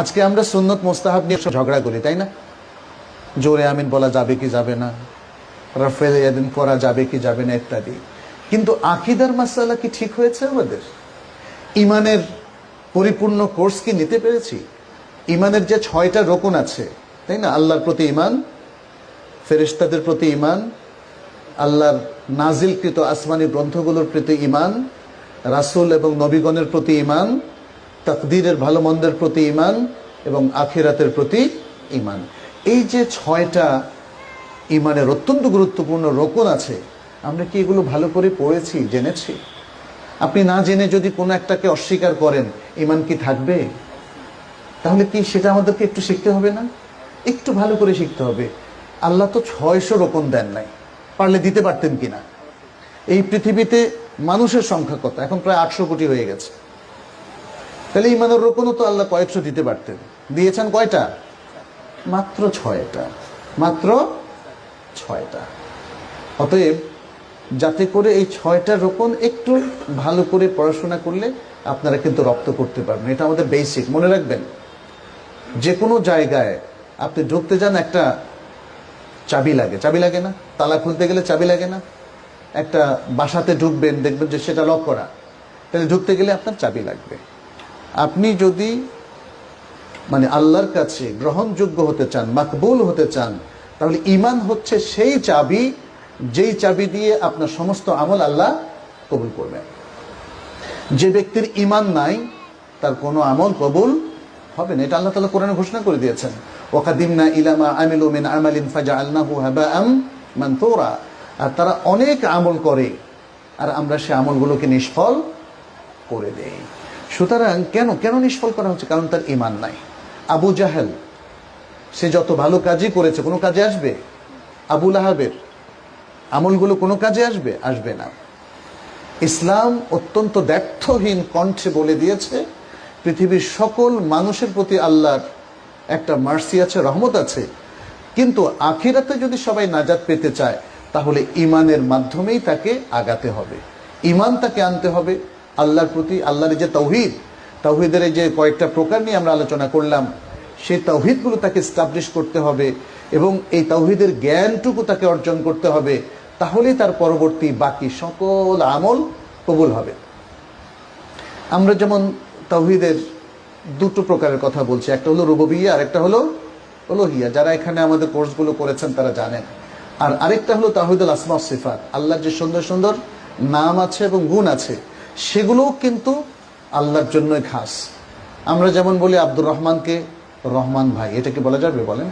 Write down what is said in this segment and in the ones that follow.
আজকে আমরা সুন্নত মোস্তাহাব নিয়ে ঝগড়া করি, তাই না? জোরে আমিন বলা যাবে কি যাবে না? রাফেল ইয়াদিন করা যাবে কি যাবে না ইত্যাদি। কিন্তু আকিদার মাসালা কি ঠিক হয়েছে আমাদের? ইমানের পরিপূর্ণ কোর্স কি নিতে পেরেছি? ইমানের যে ছয়টা রোকন আছে, তাই না? আল্লাহর প্রতি ইমান ফেরেশতাদের প্রতি ইমান আল্লাহর নাজিলকৃত আসমানি গ্রন্থগুলোর প্রতি ইমান রাসূল এবং নবীগণের প্রতি ইমান তাকদীরের ভালো মন্দের প্রতি ইমান এবং আখিরাতের প্রতি ইমান এই যে ছয়টা ইমানের অত্যন্ত গুরুত্বপূর্ণ রোকন আছে, আমরা কি এগুলো ভালো করে পড়েছি, জেনেছি? আপনি না জেনে যদি কোনো একটাকে অস্বীকার করেন ইমান কি থাকবে? তাহলে কি সেটা আমাদেরকে একটু শিখতে হবে না? একটু ভালো করে শিখতে হবে। আল্লাহ তো ছয়শো রোপণ দেন নাই, পারলে দিতে পারতেন কিনা? এই পৃথিবীতে মানুষের সংখ্যা কত? এখন প্রায় আটশো কোটি হয়ে গেছে। তাহলে ইমানের রোপণও তো আল্লাহ কয়েকশো দিতে পারতেন। দিয়েছেন কয়টা? মাত্র ছয়টা। মাত্র ছয়টা। অতএব যাতে করে এই ছয়টা রোপণ একটু ভালো করে পড়াশোনা করলে আপনারা কিন্তু রপ্ত করতে পারবেন। এটা আমাদের বেসিক মনে রাখবেন যে কোনো জায়গায় আপনি ঢুকতে যান, একটা চাবি লাগে। চাবি লাগে না? তালা খুলতে গেলে চাবি লাগে না? একটা বাসাতে ঢুকবেন, দেখবেন যে সেটা লক করা। তাহলে ঢুকতে গেলে আপনার চাবি লাগবে। আপনি যদি মানে আল্লাহর কাছে গ্রহণযোগ্য হতে চান, মাকবুল হতে চান, তাহলে ইমান হচ্ছে সেই চাবি, যেই চাবি দিয়ে আপনার সমস্ত আমল আল্লাহ কবুল করবেন। যে ব্যক্তির ইমান নাই, তার কোনো আমল কবুল হবে না। এটা আল্লাহ তালা কোরআনে ঘোষণা করে দিয়েছেন। ওয়াকাদিমনা ইলামা আমিলু মিন আমালিন ফাজআলনাহু হাবাআম মানথুরা আর তারা অনেক আমল করে, আর আমরা সে আমলগুলোকে নিষ্ফল করে দেই। সুতরাং কেন কেন নিষ্ফল করা হচ্ছে? কারণ তার ইমান নাই। আবু জাহেল, সে যত ভালো কাজই করেছে, কোনো কাজে আসবে? আবুল আহাবের আমলগুলো কোনো কাজে আসবে? আসবে না। ইসলাম অত্যন্ত ব্যর্থহীন কণ্ঠে বলে দিয়েছে, পৃথিবীর সকল মানুষের প্রতি আল্লাহর একটা মার্সি আছে, রহমত আছে। কিন্তু আখিরাতে যদি সবাই নাজাত পেতে চায়, তাহলে ইমানের মাধ্যমেই তাকে আগাতে হবে। ইমান তাকে আনতে হবে। আল্লাহর প্রতি আল্লাহর যে তৌহিদ, তৌহিদের যে কয়েকটা প্রকার নিয়ে আমরা আলোচনা করলাম, সেই তৌহিদগুলো তাকে স্টাবলিশ করতে হবে এবং এই তৌহিদের জ্ঞানটুকু তাকে অর্জন করতে হবে, তাহলেই তার পরবর্তী বাকি সকল আমল কবুল হবে। আমরা যেমন তাওহিদের দুটো প্রকারের কথা বলছি, একটা হলো রুববিয়া আর একটা হলো ওলোহিয়া। যারা এখানে আমাদের কোর্সগুলো করেছেন তারা জানেন। আর আরেকটা হলো তাহিদুল আসমা সিফাত। আল্লাহর যে সুন্দর সুন্দর নাম আছে এবং গুণ আছে সেগুলোও কিন্তু আল্লাহর জন্যই খাস। আমরা যেমন বলি আব্দুর রহমানকে রহমান ভাই, এটাকে বলা যাবে বলেন?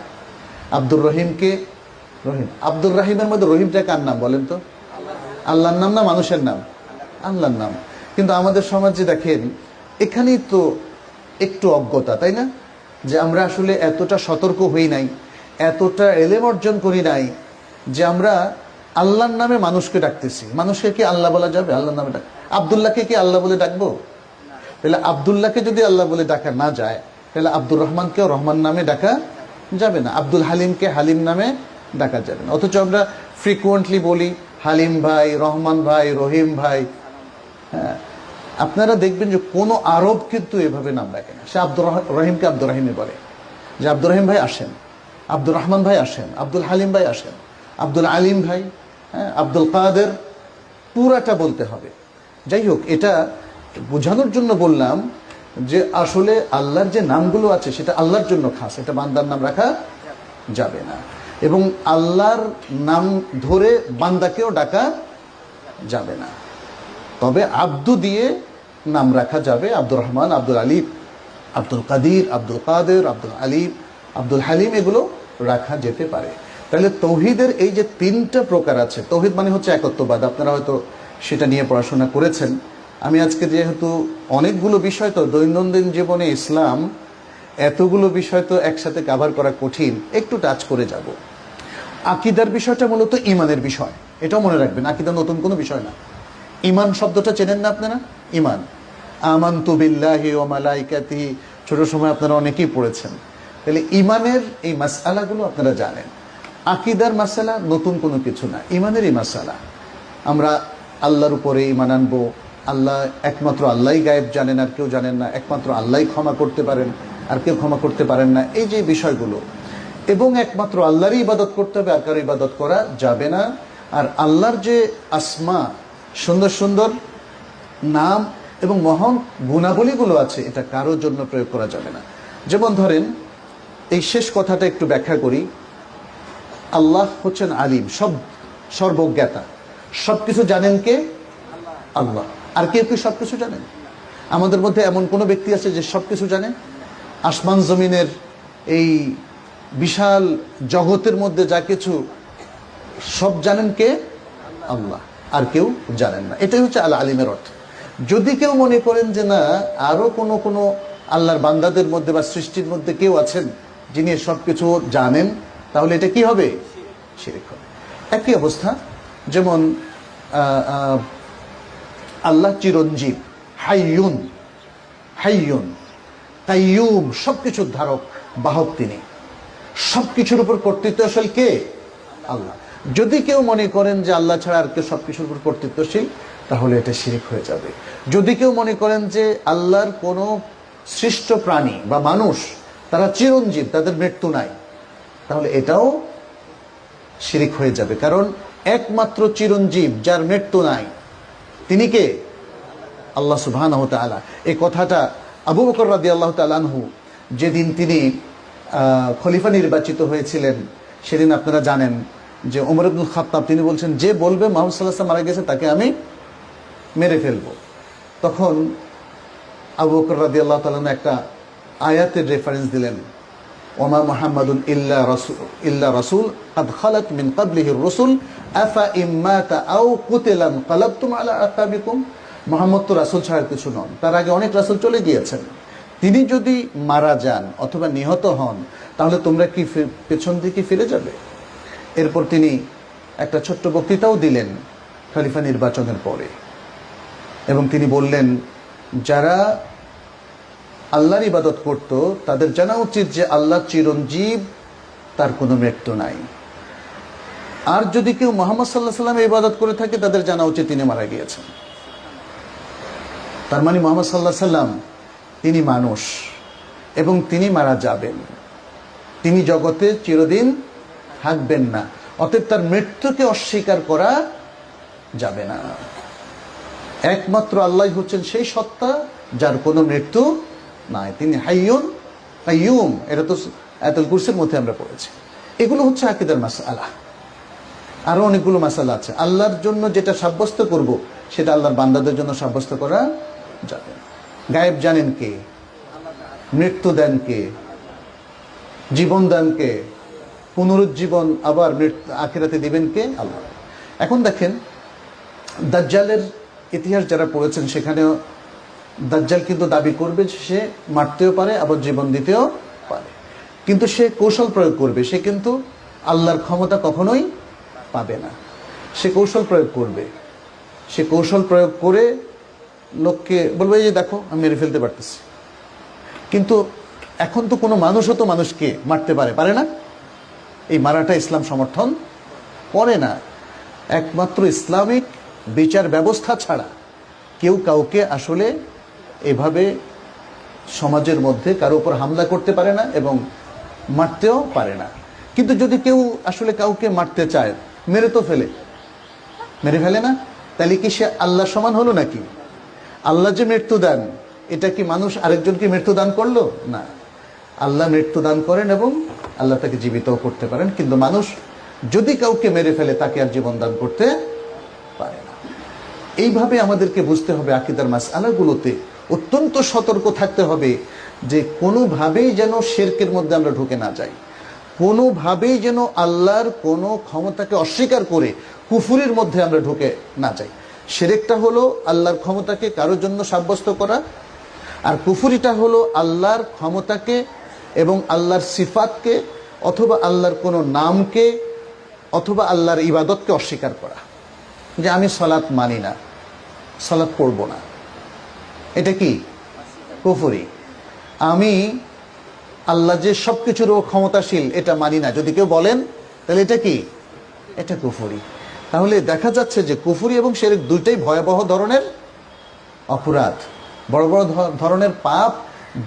আব্দুর রহিমকে রহিম। আব্দুর রাহিমের মধ্যে রহিমটা কার নাম বলেন তো? আল্লাহর নাম না মানুষের নাম? আল্লাহর নাম। কিন্তু আমাদের সমাজে দেখেন, এখানেই তো একটু অজ্ঞতা, তাই না? যে আমরা আসলে এতটা সতর্ক হই নাই, এতটা এলেম অর্জন করি নাই, যে আমরা আল্লাহর নামে মানুষকে ডাকতেছি। মানুষকে কি আল্লাহ বলা যাবে? আল্লাহর নামে ডাক আবদুল্লাহকে কি আল্লাহ বলে ডাকবো? তাহলে আবদুল্লাহকে যদি আল্লাহ বলে ডাকা না যায়, তাহলে আব্দুর রহমানকেও রহমান নামে ডাকা যাবে না। আব্দুল হালিমকে হালিম নামে ডাকা যাবে না। অথচ আমরা ফ্রিকুয়েন্টলি বলি, হালিম ভাই, রহমান ভাই, রহিম ভাই। হ্যাঁ আপনারা দেখবেন যে কোনো আরব কিন্তু এভাবে নাম ডাকে না। সে আব্দুর রহিমকে আব্দুর রহিমে বলে। যে আব্দুর রহিম ভাই আসেন, আব্দুর রহমান ভাই আসেন, আব্দুল হালিম ভাই আসেন, আব্দুল আলিম ভাই হ্যাঁ আব্দুল কাদের, পুরাটা বলতে হবে। যাই হোক এটা বোঝানোর জন্য বললাম যে আসলে আল্লাহর যে নামগুলো আছে, সেটা আল্লাহর জন্য খাস, এটা বান্দার নাম রাখা যাবে না। এবং আল্লাহর নাম ধরে বান্দাকেও ডাকা যাবে না। তবে আব্দু দিয়ে নাম রাখা যাবে আব্দুর রহমান, আব্দুল আলিম আব্দুল কাদির, আব্দুল কাদের, আব্দুল আলিম আব্দুল হালিম এগুলো রাখা যেতে পারে। তাহলে তৌহিদের এই যে তিনটা প্রকার আছে, তৌহিদ মানে হচ্ছে একত্ববাদ, আপনারা হয়তো সেটা নিয়ে পড়াশোনা করেছেন। আমি আজকে যেহেতু অনেকগুলো বিষয় তো, দৈনন্দিন জীবনে ইসলাম, এতগুলো বিষয় তো একসাথে কাভার করা কঠিন, একটু টাচ করে যাব। আকিদার বিষয়টা মূলত ইমানের বিষয়, এটাও মনে রাখবেন, আকিদা নতুন কোনো বিষয় না। ইমান শব্দটা চেনেন না আপনারা? ইমান। আমান তুবিল্লাহি ও মালাইকাতি, ছোট সময় আপনারা অনেকেই পড়েছেন। তাহলে ইমানের এই মাসালাগুলো আপনারা জানেন। আকিদার মাসালা নতুন কোনো কিছু না ইমানেরই মাসালা আমরা আল্লাহর উপরে ইমান আনব। আল্লাহ একমাত্র আল্লাহই গায়েব জানেন, আর কেউ জানেন না। একমাত্র আল্লাহই ক্ষমা করতে পারেন, আর কেউ ক্ষমা করতে পারেন না। এই যে বিষয়গুলো। এবং একমাত্র আল্লাহরই ইবাদত করতে হবে, আর কারও ইবাদত করা যাবে না। আর আল্লাহর যে আসমা, সুন্দর সুন্দর নাম এবং মহান গুণাবলীগুলো আছে, এটা কারোর জন্য প্রয়োগ করা যাবে না। যেমন ধরেন, এই শেষ কথাটা একটু ব্যাখ্যা করি। আল্লাহ হচ্ছেন আলিম, সব সর্বজ্ঞাতা। সব কিছু জানেন কে? আল্লাহ। আর কেউ কি সব কিছু জানেন? আমাদের মধ্যে এমন কোনো ব্যক্তি আছে যে সব কিছু জানে আসমান জমিনের এই বিশাল জগতের মধ্যে যা কিছু সব জানেন কে? আল্লাহ। আর কেউ জানেন না। এটাই হচ্ছে আল আলিমের অর্থ। যদি কেউ মনে করেন যে না, আরও কোনো কোনো আল্লাহর বান্দাদের মধ্যে বা সৃষ্টির মধ্যে কেউ আছেন যিনি সব কিছু জানেন, তাহলে এটা কি হবে? সেরকম একই অবস্থা যেমন আল্লাহ চিরঞ্জীব, হাইয়ুন হাইয়ুন, কাইয়ুম, সবকিছুর ধারক, বাহক তিনি। সব কিছুর উপর কর্তৃত্বশীল কে? আল্লাহ। যদি কেউ মনে করেন যে আল্লাহ ছাড়া আর কেউ সব কিছুর উপর কর্তৃত্বশীল, তাহলে এটা শিরিক হয়ে যাবে। যদি কেউ মনে করেন যে আল্লাহর কোনো সৃষ্ট প্রাণী বা মানুষ, তারা চিরঞ্জীব, তাদের মৃত্যু নাই, তাহলে এটাও শিরিক হয়ে যাবে। কারণ একমাত্র চিরঞ্জীব যার মৃত্যু নাই। তিনি কে? আল্লাহ সুবহান এই কথাটা আবু বকর রাদি আল্লাহ তালানহু যেদিন তিনি খলিফা নির্বাচিত হয়েছিলেন, সেদিন আপনারা জানেন যে ওমর আব্দুল খাত্তাব তিনি বলছেন, যে বলবে মোহাম্মদ সাল্লাহ মারা গেছে, তাকে আমি মেরে ফেলব। তখন আবু বকর রাদি আল্লাহ তালান একটা আয়াতের রেফারেন্স দিলেন। ওমা মোহাম্মদুন ইল্লা রাসূল ইল্লা রাসূল قد خلت من قبله الرسل أفإن مات أو قتل انقلبتم على أعقابكم মোহাম্মদ তো রাসূল ছাড়া আর কিছু নন তার আগে অনেক রাসূল চলে গিয়েছেন তিনি যদি মারা যান অথবা নিহত হন তাহলে তোমরা কি ফি- পেছন দিকে ফিরে যাবে এরপর তিনি একটা ছোট্ট বক্তৃতাও দিলেন খলিফা নির্বাচনের পরে এবং তিনি বললেন যারা আল্লাহর ইবাদত করত, তাদের জানা উচিত যে আল্লাহ চিরঞ্জীব, তার কোনো মৃত্যু নাই। আর যদি কেউ মোহাম্মদ সাল্লাহ সাল্লামের ইবাদত করে থাকে, তাদের জানা উচিত তিনি মারা গিয়েছেন। তার মানে মোহাম্মদ সাল্লাহ সাল্লাম তিনি মানুষ এবং তিনি মারা যাবেন। তিনি জগতে চিরদিন থাকবেন না, অতএব তার মৃত্যুকে অস্বীকার করা যাবে না। একমাত্র আল্লাহ হচ্ছেন সেই সত্তা, যার কোনো মৃত্যু নাই। তিনি হাইয়ুন কাইয়ুম এটা তো আয়াতুল কুরসির মধ্যে আমরা পড়েছি। এগুলো হচ্ছে আকিদার মাসালা। আরও অনেকগুলো মাসালা আছে। আল্লাহর জন্য যেটা সাব্যস্ত করব, সেটা আল্লাহর বান্দাদের জন্য সাব্যস্ত করা যাবে গায়েব জানেন কে? মৃত্যু দেন কে? জীবন দেন কে? পুনরুজ্জীবন আবার আখিরাতে দিবেন কে? আল্লাহ। এখন দেখেন, দাজ্জালের ইতিহাস যারা পড়েছেন, সেখানেও দাজ্জাল কিন্তু দাবি করবে সে মারতেও পারে, আবার জীবন দিতেও পারে। কিন্তু সে কৌশল প্রয়োগ করবে, সে কিন্তু আল্লাহর ক্ষমতা কখনোই পাবে না। সে কৌশল প্রয়োগ করবে। সে কৌশল প্রয়োগ করে লোককে বলবে যে দেখো, আমি মেরে ফেলতে পারতেছি। কিন্তু এখন তো কোনো মানুষও তো মানুষকে মারতে পারে পারে না। এই মারাটা ইসলাম সমর্থন করে না। একমাত্র ইসলামিক বিচার ব্যবস্থা ছাড়া কেউ কাউকে আসলে এভাবে সমাজের মধ্যে কারও উপর হামলা করতে পারে না এবং মারতেও পারে না। কিন্তু যদি কেউ আসলে কাউকে মারতে চায়, মেরে তো ফেলে। মেরে ফেলে না? তাহলে কি সে আল্লাহ সমান হলো নাকি? আল্লাহ যে মৃত্যু দেন, এটা কি মানুষ আরেকজনকে মৃত্যু দান করল? না। আল্লাহ মৃত্যু দান করেন এবং আল্লাহ তাকে জীবিতও করতে পারেন, কিন্তু মানুষ যদি কাউকে মেরে ফেলে, তাকে আর জীবন দান করতে পারে না। এইভাবে আমাদেরকে বুঝতে হবে আকিদার মাস আলাগুলোতে অত্যন্ত সতর্ক থাকতে হবে যে কোনোভাবেই যেন শেরকের মধ্যে আমরা ঢুকে না যাই। কোনোভাবেই যেন আল্লাহর কোনো ক্ষমতাকে অস্বীকার করে কুফুরির মধ্যে আমরা ঢুকে না যাই। সেরেকটা হলো আল্লাহর ক্ষমতাকে কারোর জন্য সাব্যস্ত করা আর কুফুরিটা হলো আল্লাহর ক্ষমতাকে এবং আল্লাহর সিফাতকে অথবা আল্লাহর কোনো নামকে অথবা আল্লাহর ইবাদতকে অস্বীকার করা। যে আমি সলাৎ মানি না সলাৎ পড়ব না। এটা কি? কুফুরি। আমি আল্লাহ যে সব কিছুর ক্ষমতাশীল, এটা মানি না। যদি কেউ বলেন, তাহলে এটা কি? এটা কুফুরি। তাহলে দেখা যাচ্ছে যে কুফুরি এবং সেরেক দুইটাই ভয়াবহ ধরনের অপরাধ। বড় বড় ধরনের পাপ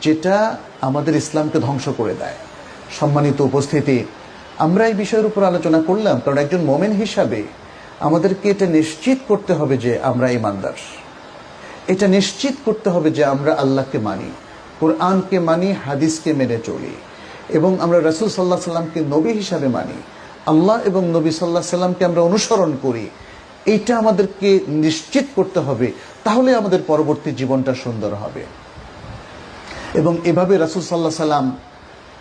যেটা আমাদের ইসলামকে ধ্বংস করে দেয়। সম্মানিত উপস্থিতি, আমরা এই বিষয়ের উপর আলোচনা করলাম। কারণ একজন মোমেন হিসাবে আমাদেরকে এটা নিশ্চিত করতে হবে যে আমরা ইমানদার। এটা নিশ্চিত করতে হবে যে আমরা আল্লাহকে মানি, কোরআনকে মানি, হাদিসকে মেনে চলি। এবং আমরা রসুল সাল্লাহ সাল্লামকে নবী হিসাবে মানি। আল্লাহ এবং নবী সাল্লাহ সাল্লামকে আমরা অনুসরণ করি। এইটা আমাদেরকে নিশ্চিত করতে হবে, তাহলে আমাদের পরবর্তী জীবনটা সুন্দর হবে। এবং এভাবে রাসুল সাল্লাহ সাল্লাম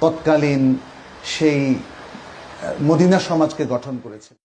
তৎকালীন সেই মদিনা সমাজকে গঠন করেছে